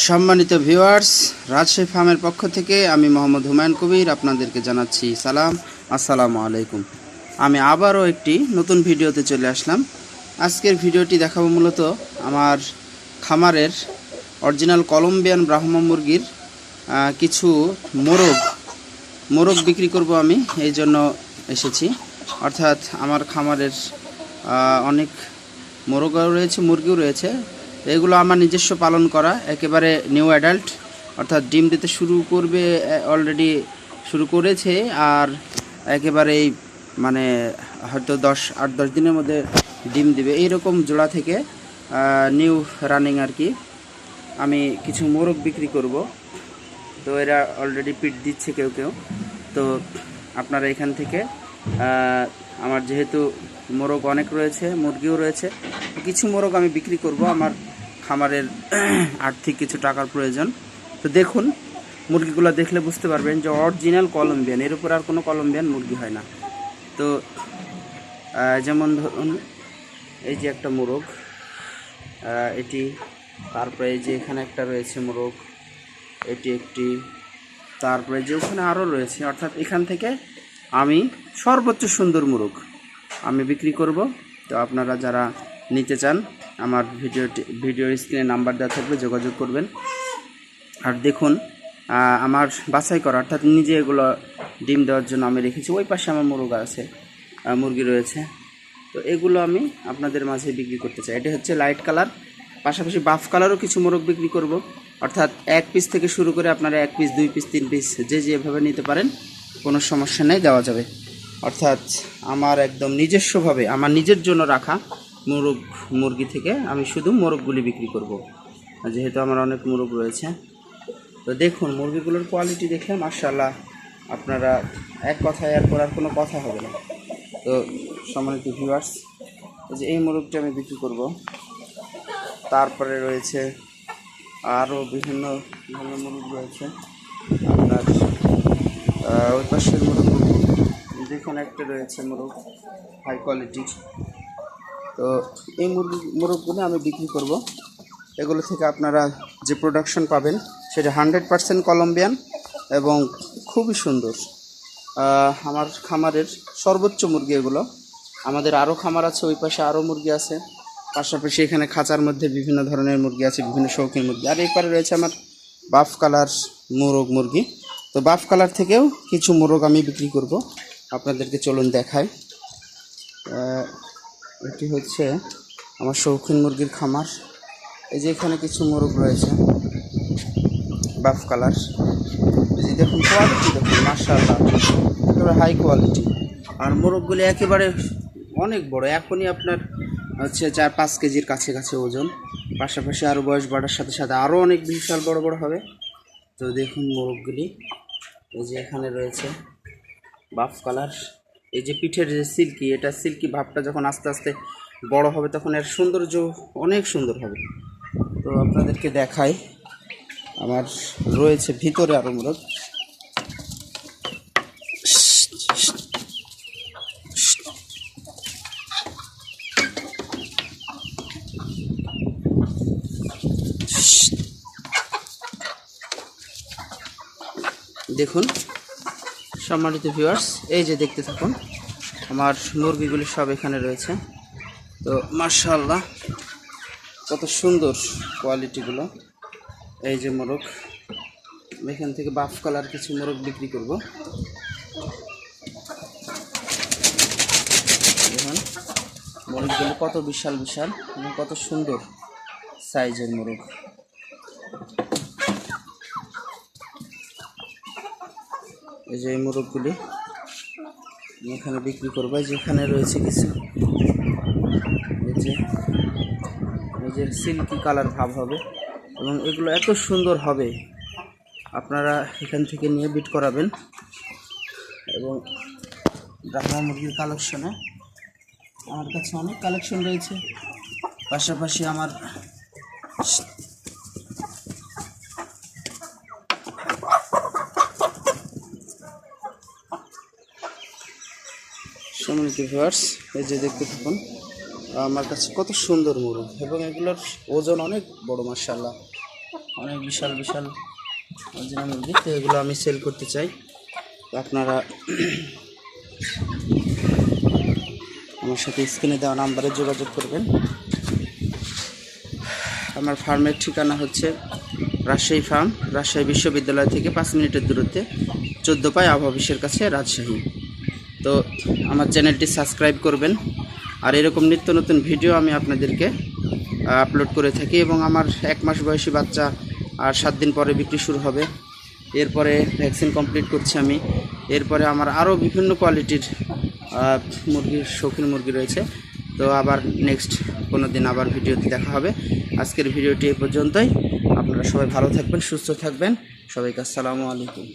সম্মানিত ভিউয়ার্স, রাজশাহী ফার্মের পক্ষ থেকে আমি মোহাম্মদ হুমায়ুন কবির আপনাদেরকে জানাচ্ছি সালাম, আসসালামু আলাইকুম। আমি আবারও একটি নতুন ভিডিওতে চলে আসলাম। আজকের ভিডিওটি দেখাবো মূলত আমার খামারের অরিজিনাল কলম্বিয়ান ব্রাহ্ম মুরগির কিছু মোরগ। মোরগ বিক্রি করব আমি, এই জন্য এসেছি। অর্থাৎ আমার খামারের অনেক মোরগও রয়েছে, মুরগিও রয়েছে। এগুলো আমার নিজস্ব পালন করা, একেবারে নিউ অ্যাডাল্ট অর্থাৎ ডিম দিতে শুরু করবে অলরেডি শুরু করেছে, আর একেবারেই মানে হয়তো দশ, আট, দশ দিনের মধ্যে ডিম দিবে। এইরকম জোড়া থেকে নিউ রানিং আর কি, আমি কিছু মোরগ বিক্রি করব। তো এরা অলরেডি পিট দিচ্ছে কেউ কেউ। তো আপনারা এখান থেকে আমার যেহেতু মোরগ অনেক রয়েছে, মুরগিও রয়েছে, কিছু মোরগ আমি বিক্রি করব। আমার খামারের আর্থিক কিছু টাকার প্রয়োজন। তো দেখুন, মুরগিগুলো দেখলে বুঝতে পারবেন যে অরিজিনাল কলম্বিয়ান এর উপর আর কোনো কলম্বিয়ান মুরগি হয় না। তো যেমন ধরুন, এই যে একটা মোরগ এটি, তারপরে এই যে এখানে একটা রয়েছে মোরগ, এটি একটি, তারপরে যে ওখানে আরও রয়েছে, অর্থাৎ এখান থেকে আমি সর্বোচ্চ সুন্দর মুরগ আমি বিক্রি করব। তো আপনারা যারা নিতে চান, আমার ভিডিওটি, ভিডিও স্ক্রিনে নাম্বার দেওয়া থাকবে, যোগাযোগ করবেন। আর দেখুন আমার বাছাই করা, অর্থাৎ নিজে এগুলো ডিম দেওয়ার জন্য আমি রেখেছি, ওই পাশে আমার মুরগ আছে মুরগি রয়েছে। তো এগুলো আমি আপনাদের মাঝে বিক্রি করতে চাই। এটা হচ্ছে লাইট কালার, পাশাপাশি বাফ কালারও কিছু মোরগ বিক্রি করব। অর্থাৎ এক পিস থেকে শুরু করে আপনারা এক পিস, দুই পিস, তিন পিস যে যেভাবে নিতে পারেন, কোনো সমস্যা নেই, দেওয়া যাবে। অর্থাৎ আমার একদম নিজস্বভাবে, আমার নিজের জন্য রাখা মোরগ, মুরগি থেকে আমি শুধু মোরগগুলি বিক্রি করব। যেহেতু আমার অনেক মোরগ রয়েছে, তো দেখুন মুরগিগুলোর কোয়ালিটি দেখে মার্শাল্লাহ আপনারা এক কথায় আর কোনো কথা হবে না। তো সম্মানিত ভিউয়ার্স যে এই মোরগটি আমি বিক্রি করব। তারপরে রয়েছে আরও বিভিন্ন ধরনের মুরগ রয়েছে। আপনার ওই পাশের মোরগ দেখুন একটা রয়েছে মোরগ হাই কোয়ালিটির তো এই মুরগি মোরগগুলো আমি বিক্রি করব। এগুলো থেকে আপনারা যে প্রোডাকশন পাবেন সেটা হান্ড্রেড পারসেন্ট কলম্বিয়ান এবং খুবই সুন্দর। আমার খামারের সর্বোচ্চ মুরগি এগুলো। আমাদের আরও খামার আছে ওই পাশে আরও মুরগি আছে। পাশাপাশি এখানে খাঁচার মধ্যে বিভিন্ন ধরনের মুরগি আছে বিভিন্ন শৌখিন মুরগি। আর এই রয়েছে আমার বাফ কালার মোরগ মুরগি। তো বাফ কালার থেকেও কিছু মোরগ আমি বিক্রি করব। আপনাদেরকে চলুন আহ, এটি হচ্ছে আমার শৌখিন মুরগির খামার। এই যে এখানে কিছু মোরগ রয়েছে বাফ কালার এই যে দেখুন কোয়ালিটি দেখুন একেবারে হাই কোয়ালিটি আর মোরগগুলি একেবারে অনেক বড়, এখনই আপনার হচ্ছে চার পাঁচ কেজির কাছে কাছে ওজন। পাশাপাশি আরও বয়স বাড়ার সাথে সাথে আরও অনেক বিশাল বড় বড় হবে। তো দেখুন মোরগগুলি। এই যে এখানে রয়েছে বাফ কালার এই যে পিঠের যে সিল্কি, এটা সিল্কি ভাবটা যখন আস্তে আস্তে বড় হবে, তখন এর সৌন্দর্য অনেক সুন্দর হবে। তো আপনাদেরকে দেখাই। আমার রয়েছে ভিতরে আরও মোরগ দেখুন সম্মানিত ভিউয়ার্স এই যে দেখতে থাকুন, আমার মুরগিগুলি সব এখানে রয়েছে। তো মার্শাল্লাহ কত সুন্দর কোয়ালিটিগুলো এই যে মোরগ এখান থেকে বাফ কালার কিছু মোরগ বিক্রি করব। দেখুন, মোরগগুলো কত বিশাল বিশাল এবং কত সুন্দর সাইজের মোরগ। এই যে এই মোরগগুলি এখানে বিক্রি করব। যেখানে রয়েছে কিছু। এই যে সিল্কি কালার ভাব হবে এবং এগুলো এত সুন্দর হবে। আপনারা এখান থেকে নিয়ে বিট করাবেন। এবং ব্রাহ্মা মুরগির কালেকশনে আমার কাছে অনেক কালেকশন রয়েছে। পাশাপাশি আমার সম্মানিত ভিউয়ার্স এই যে দেখতে থাকুন, আমার কাছে কত সুন্দর মুরগ, এবং এগুলোর ওজন অনেক বড় মার্শাল্লাহ অনেক বিশাল বিশাল অরিজিনাল মুরগি, তো এগুলো আমি সেল করতে চাই। আপনারা আমার সাথে স্ক্রিনে দেওয়া নাম্বারে যোগাযোগ করবেন। আমার ফার্মের ঠিকানা হচ্ছে রাজশাহী ফার্ম, রাজশাহী বিশ্ববিদ্যালয় থেকে পাঁচ মিনিটের দূরত্বে চোদ্দ পায় আবহাওয়া অফিসের কাছে রাজশাহী। তো আমার চ্যানেলটি সাবস্ক্রাইব করবেন। আর এরকম নিত্য নতুন ভিডিও আমি আপনাদেরকে আপলোড করে থাকি এবং আমার এক মাস বয়সী বাচ্চা আর সাত দিন পরে বিক্রি শুরু হবে। এরপরে ভ্যাকসিন কমপ্লিট করছি আমি। এরপরে আমার আরও বিভিন্ন কোয়ালিটির মুরগির শৌখিন মুরগি রয়েছে। তো আবার নেক্সট কোনো দিন আবার ভিডিওতে দেখা হবে। আজকের ভিডিওটি এ পর্যন্তই। আপনারা সবাই ভালো থাকবেন, সুস্থ থাকবেন। সবাইকে আসসালামু আলাইকুম।